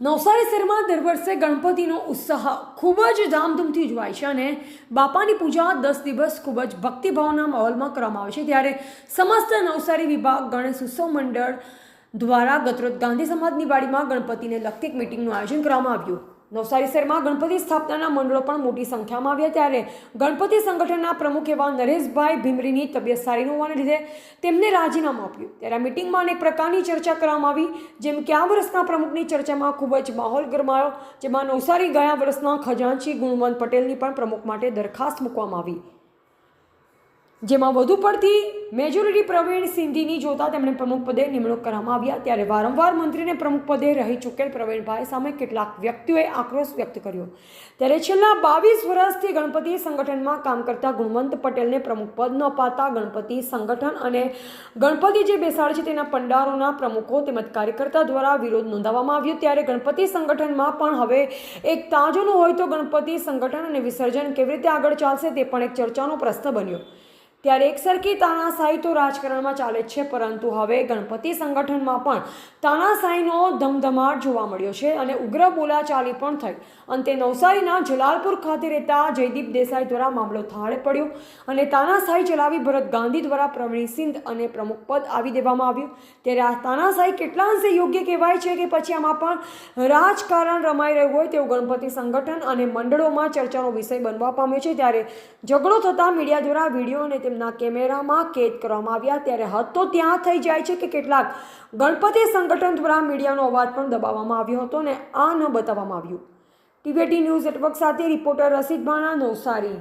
નવસારી શહેરમાં દર વર્ષે ગણપતિનો ઉત્સાહ ખૂબ જ ધામધૂમથી ઉજવાય છે અને બાપાની પૂજા દસ દિવસ ખૂબ જ ભક્તિભાવના માહોલમાં કરવામાં આવે છે. ત્યારે સમસ્ત નવસારી વિભાગ, ગણેશ ઉત્સવ મંડળ દ્વારા ગતરોજ ગાંધી સમાજની વાડીમાં ગણપતિને લગતી એક મિટિંગનું આયોજન કરવામાં આવ્યું. નવસારી શહેરમાં ગણપતિ સ્થાપનાના મંડળો પણ મોટી સંખ્યામાં આવ્યા ત્યારે ગણપતિ સંગઠનના પ્રમુખ એવા નરેશભાઈ ભીમરીની તબિયત સારી ન હોવાને લીધે તેમને રાજીનામું આપ્યું. ત્યારે આ મિટિંગમાં અનેક પ્રકારની ચર્ચા કરવામાં આવી, જેમ કે આ વર્ષના પ્રમુખની ચર્ચામાં ખૂબ જ માહોલ ગરમાયો, જેમાં નવસારી ગયા વર્ષના ખજાનચી ગુણવંત પટેલની પણ પ્રમુખ માટે દરખાસ્ત મૂકવામાં આવી. જેમાં વધુ પડતી મેજોરિટી પ્રવીણ સિંધીની જોતા તેમણે પ્રમુખપદે નિમણૂક કરવામાં આવ્યા. ત્યારે વારંવાર મંત્રીને પ્રમુખપદે રહી ચૂકેલ પ્રવીણભાઈ સામે કેટલાક વ્યક્તિઓએ આક્રોશ વ્યક્ત કર્યો. ત્યારે છેલ્લા બાવીસ વર્ષથી ગણપતિ સંગઠનમાં કામ કરતા ગુણવંત પટેલને પ્રમુખ પદ ન અપાતા ગણપતિ સંગઠન અને ગણપતિ જે બેસાડે છે તેના પંડારોના પ્રમુખો તેમજ કાર્યકર્તા દ્વારા વિરોધ નોંધાવવામાં આવ્યો. ત્યારે ગણપતિ સંગઠનમાં પણ હવે એક તાજોનું હોય તો ગણપતિ સંગઠન અને વિસર્જન કેવી રીતે આગળ ચાલશે તે પણ એક ચર્ચાનો પ્રશ્ન બન્યો. ત્યારે એકસરખી તાનાશાહી તો રાજકારણમાં ચાલે છે, પરંતુ હવે ગણપતિ સંગઠનમાં પણ તાનાશાહીનો ધમધમાટ જોવા મળ્યો છે અને ઉગ્ર બોલાચાલી પણ થઈ. અંતે નવસારીના જલાલપુર ખાતે રહેતા જયદીપ દેસાઈ દ્વારા મામલો થાળે પડ્યો અને તાનાશાહી ચલાવી ભરત ગાંધી દ્વારા પ્રવીણ સિંધ અને પ્રમુખ પદ આવી દેવામાં આવ્યું. ત્યારે આ તાનાશાહી કેટલા અંશે યોગ્ય કહેવાય છે કે પછી આમાં પણ રાજકારણ રમાઈ રહ્યું હોય તેવું ગણપતિ સંગઠન અને મંડળોમાં ચર્ચાનો વિષય બનવા પામ્યો છે. ત્યારે ઝઘડો થતાં મીડિયા દ્વારા વીડિયો અને તેમના કેમેરામાં કેદ કરવામાં આવ્યા. ત્યારે હદ તો ત્યાં થઈ જાય છે કે કેટલાક ગણપતિ સંગઠન દ્વારા મીડિયાનો અવાજ પણ દબાવવામાં આવ્યો હતો અને આ ન બતાવવામાં આવ્યું. ટીવીટી ન્યૂઝ નેટવર્ક સાથે રિપોર્ટર રસીદ ભાણા નવસારી